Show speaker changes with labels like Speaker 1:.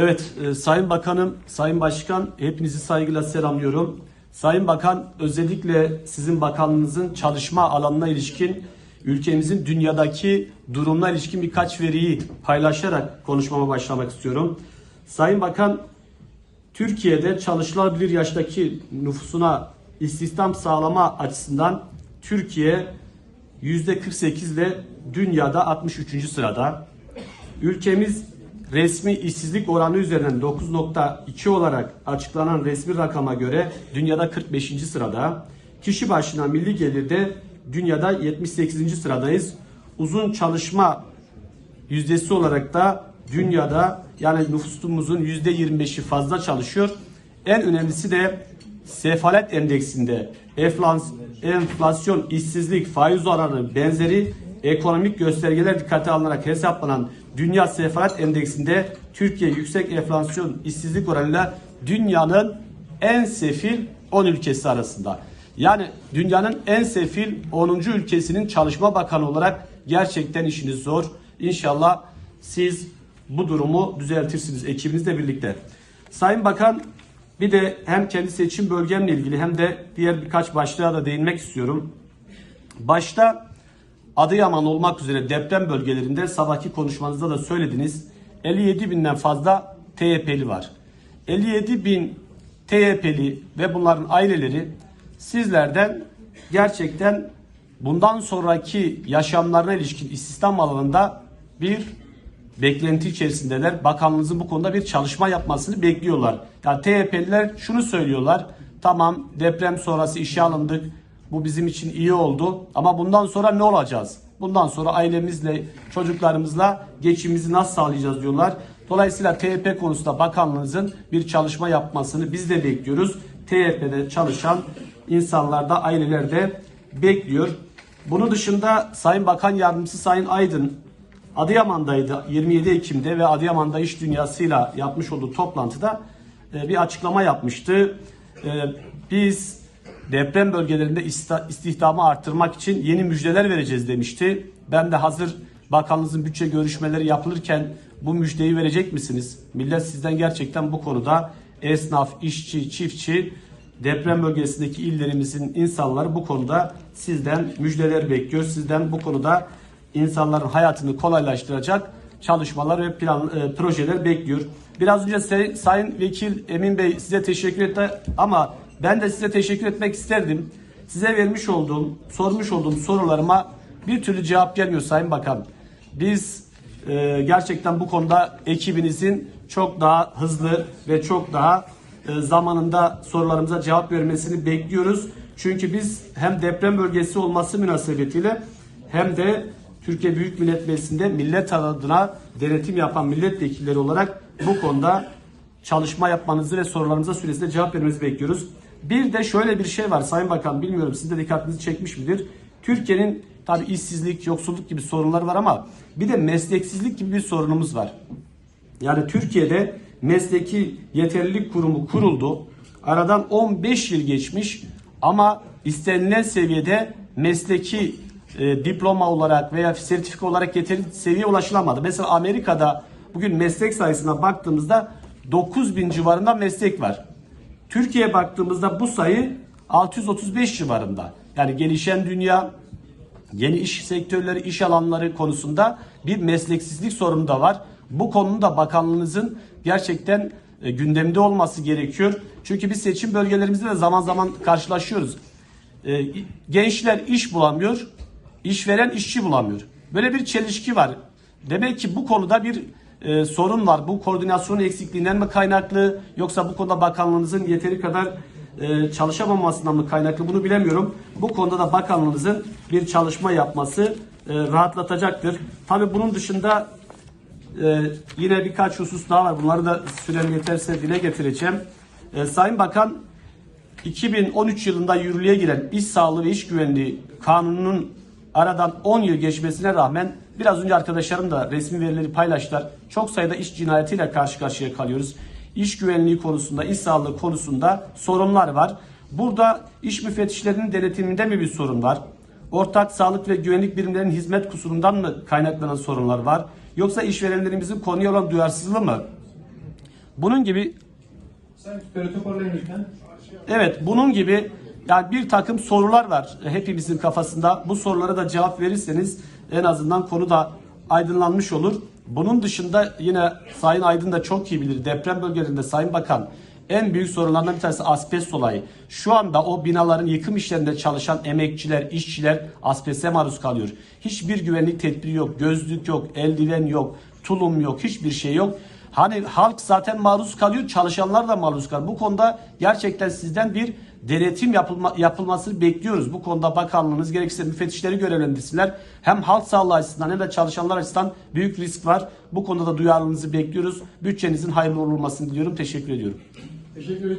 Speaker 1: Evet, e, Sayın Bakanım, Sayın Başkan hepinizi saygıyla selamlıyorum. Sayın Bakan özellikle sizin bakanlığınızın çalışma alanına ilişkin ülkemizin dünyadaki durumuna ilişkin birkaç veriyi paylaşarak konuşmama başlamak istiyorum. Sayın Bakan Türkiye'de çalışılabilir yaştaki nüfusuna istihdam sağlama açısından Türkiye %48 ile dünyada 63. sırada. Ülkemiz resmi işsizlik oranı üzerinden 9.2 olarak açıklanan resmi rakama göre dünyada 45. sırada. Kişi başına milli gelirde dünyada 78. sıradayız. Uzun çalışma yüzdesi olarak da dünyada yani nüfusumuzun %25'i fazla çalışıyor. En önemlisi de sefalet endeksinde enflas- enflasyon, işsizlik, faiz oranı benzeri ekonomik göstergeler dikkate alınarak hesaplanan Dünya Sefalet Endeksinde Türkiye yüksek enflasyon, işsizlik oranıyla dünyanın en sefil 10 ülkesi arasında. Yani dünyanın en sefil 10. ülkesinin çalışma bakanı olarak gerçekten işiniz zor. İnşallah siz bu durumu düzeltirsiniz ekibinizle birlikte. Sayın Bakan bir de hem kendi seçim bölgemle ilgili hem de diğer birkaç başlığa da değinmek istiyorum. Başta Adıyaman olmak üzere deprem bölgelerinde sabahki konuşmanızda da söylediniz. 57 binden fazla TYP'li var. 57 bin TYP'li ve bunların aileleri sizlerden gerçekten bundan sonraki yaşamlarına ilişkin istihdam alanında bir beklenti içerisindeler. Bakanlığınızın bu konuda bir çalışma yapmasını bekliyorlar. Yani TYP'liler şunu söylüyorlar. Tamam deprem sonrası işe alındık. Bu bizim için iyi oldu. Ama bundan sonra ne olacağız? Bundan sonra ailemizle, çocuklarımızla geçimimizi nasıl sağlayacağız diyorlar. Dolayısıyla TYP konusunda bakanlığınızın bir çalışma yapmasını biz de bekliyoruz. TYP'de çalışan insanlar da aileler de bekliyor. Bunun dışında Sayın Bakan Yardımcısı Sayın Aydın Adıyaman'daydı 27 Ekim'de ve Adıyaman'da iş dünyasıyla yapmış olduğu toplantıda e, bir açıklama yapmıştı. E, Biz deprem bölgelerinde istihdamı arttırmak için yeni müjdeler vereceğiz demişti. Ben de hazır bakanlığınızın bütçe görüşmeleri yapılırken bu müjdeyi verecek misiniz? Millet sizden gerçekten bu konuda esnaf, işçi, çiftçi, deprem bölgesindeki illerimizin insanları bu konuda sizden müjdeler bekliyor. Sizden bu konuda insanların hayatını kolaylaştıracak çalışmalar ve plan e, projeler bekliyor. Biraz önce Sayın Vekil Emin Bey size teşekkür etti ama ben de size teşekkür etmek isterdim. Size vermiş olduğum, sormuş olduğum sorularıma bir türlü cevap gelmiyor Sayın Bakan. Biz e, gerçekten bu konuda ekibinizin çok daha hızlı ve çok daha e, zamanında sorularımıza cevap vermesini bekliyoruz. Çünkü biz hem deprem bölgesi olması münasebetiyle hem de Türkiye Büyük Millet Meclisi'nde millet adına denetim yapan milletvekilleri olarak bu konuda çalışma yapmanızı ve sorularımıza süresinde cevap vermenizi bekliyoruz. Bir de şöyle bir şey var Sayın Bakan bilmiyorum siz de dikkatinizi çekmiş midir? Türkiye'nin tabi işsizlik, yoksulluk gibi sorunlar var ama bir de mesleksizlik gibi bir sorunumuz var. Yani Türkiye'de mesleki yeterlilik kurumu kuruldu. Aradan 15 yıl geçmiş ama istenilen seviyede mesleki e, diploma olarak veya sertifika olarak yeterli seviyeye ulaşılamadı. Mesela Amerika'da bugün meslek sayısına baktığımızda 9000 civarında meslek var. Türkiye'ye baktığımızda bu sayı 635 civarında. Yani gelişen dünya, yeni iş sektörleri, iş alanları konusunda bir mesleksizlik sorunu da var. Bu konunun da bakanlığınızın gerçekten e, gündemde olması gerekiyor. Çünkü biz seçim bölgelerimizde de zaman zaman karşılaşıyoruz. E, Gençler iş bulamıyor, işveren işçi bulamıyor. Böyle bir çelişki var. Demek ki bu konuda bir e, sorun var. Bu koordinasyon eksikliğinden mi kaynaklı yoksa bu konuda bakanlığınızın yeteri kadar e, çalışamamasından mı kaynaklı bunu bilemiyorum. Bu konuda da bakanlığınızın bir çalışma yapması e, rahatlatacaktır. Tabii bunun dışında e, yine birkaç husus daha var. Bunları da sürem yeterse dile getireceğim. E, Sayın Bakan 2013 yılında yürürlüğe giren İş Sağlığı ve İş Güvenliği Kanunu'nun aradan 10 yıl geçmesine rağmen biraz önce arkadaşlarım da resmi verileri paylaştılar. Çok sayıda iş cinayetiyle karşı karşıya kalıyoruz. İş güvenliği konusunda, iş sağlığı konusunda sorunlar var. Burada iş müfettişlerinin denetiminde mi bir sorun var? Ortak sağlık ve güvenlik birimlerinin hizmet kusurundan mı kaynaklanan sorunlar var? Yoksa işverenlerimizin konuya olan duyarsızlığı mı? Bunun gibi. Evet bunun gibi yani bir takım sorular var hepimizin kafasında. Bu sorulara da cevap verirseniz en azından konu da aydınlanmış olur. Bunun dışında yine Sayın Aydın da çok iyi bilir. Deprem bölgelerinde Sayın Bakan en büyük sorunlardan bir tanesi asbest olayı. Şu anda o binaların yıkım işlerinde çalışan emekçiler, işçiler asbeste maruz kalıyor. Hiçbir güvenlik tedbiri yok, gözlük yok, eldiven yok, tulum yok, hiçbir şey yok. Hani halk zaten maruz kalıyor, çalışanlar da maruz kalıyor. Bu konuda gerçekten sizden bir denetim yapılma, yapılmasını bekliyoruz. Bu konuda bakanlığınız gerekirse müfettişleri görevlendirsinler. Hem halk sağlığı açısından hem de çalışanlar açısından büyük risk var. Bu konuda da duyarlılığınızı bekliyoruz. Bütçenizin hayırlı olmasını diliyorum. Teşekkür ediyorum.
Speaker 2: Teşekkür ederim.